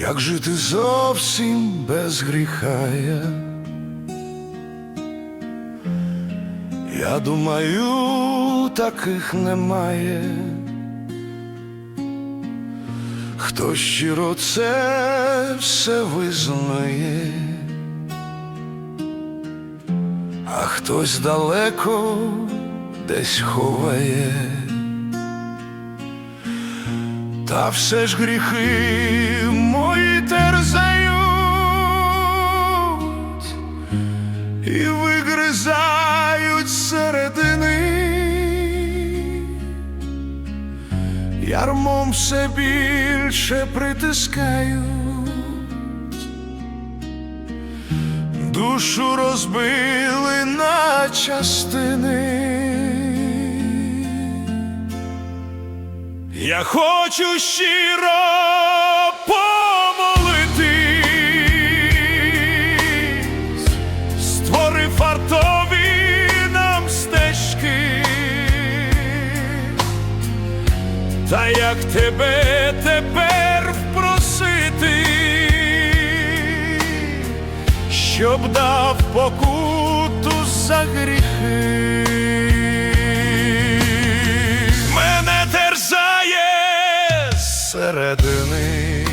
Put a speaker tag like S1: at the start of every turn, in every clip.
S1: Як жити зовсім без гріха я? Думаю, таких немає. Хто щиро це все визнає, а хтось далеко десь ховає. Та все ж гріхи мої терзають і вигризають середини, ярмом все більше притискають, душу розбили на частини. Я хочу щиро помолитись, створи фартові нам стежки, та як тебе тепер впросити, щоб дав покуту за гріхи. Зсередини,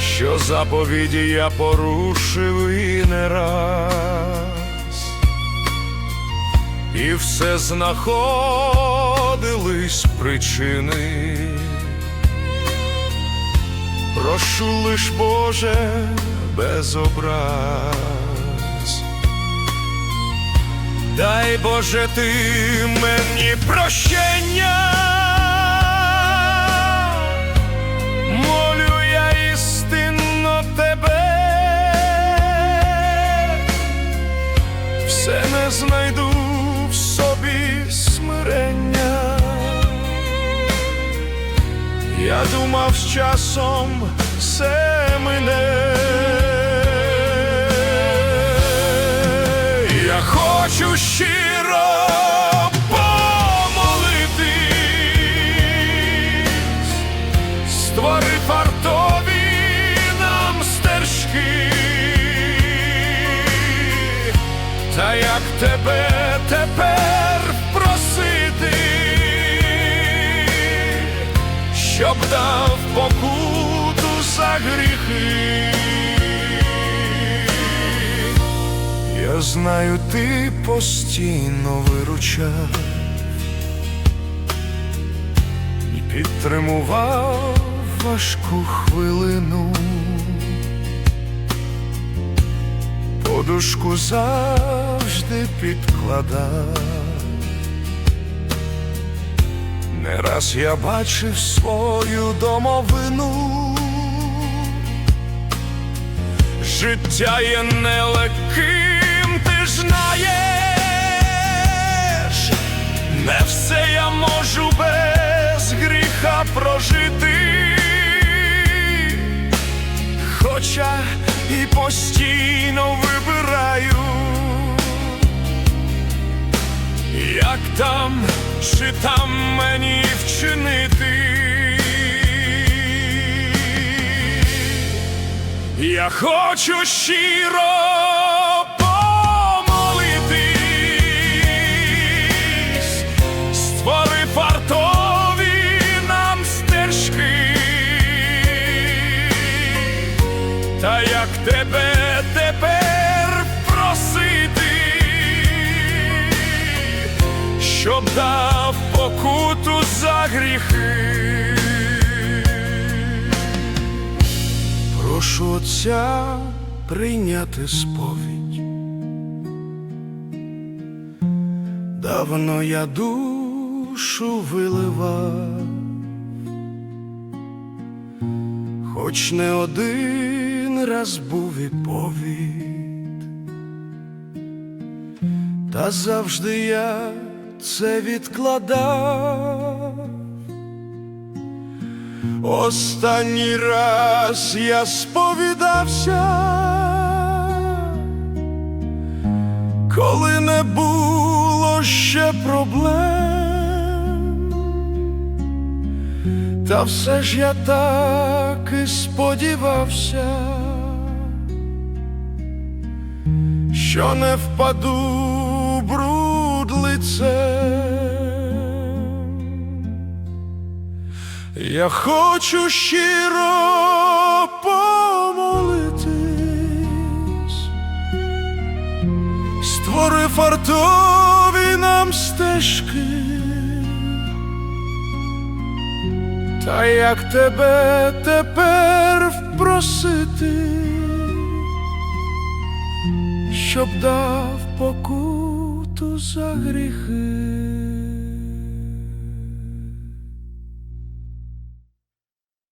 S1: що заповіді я порушив і не раз, і все знаходились причини. Прошу лиш Боже без образ. Дай Боже ти мені прощення, думав з часом все мине. Я хочу щиро помолитись, створи фартові нам стежки, та як тебе тепер щоб дав покуту за гріхи. Я знаю, ти постійно виручав і підтримував важку хвилину, подушку завжди підкладав. Не раз я бачив свою домовину. Життя є нелегким, ти ж знаєш, не все я можу без гріха прожити, хоча і постійно вибираю, як там чи там мені Я хочу щиро помолитись, створи фартові нам стежки, та як тебе тепер просити, щоб дав покуту за гріхи. Прошу Отця прийняти сповідь. Давно я душу виливав, хоч не один раз був і повід, та завжди я це відкладав. Останній раз я сповідався, коли не було ще проблем, Та все ж я так і сподівався, що не впаду в бруд лицем. Я хочу щиро помолитись, створи фартові нам стежки. Та як тебе тепер впросити, щоб дав покуту за гріхи.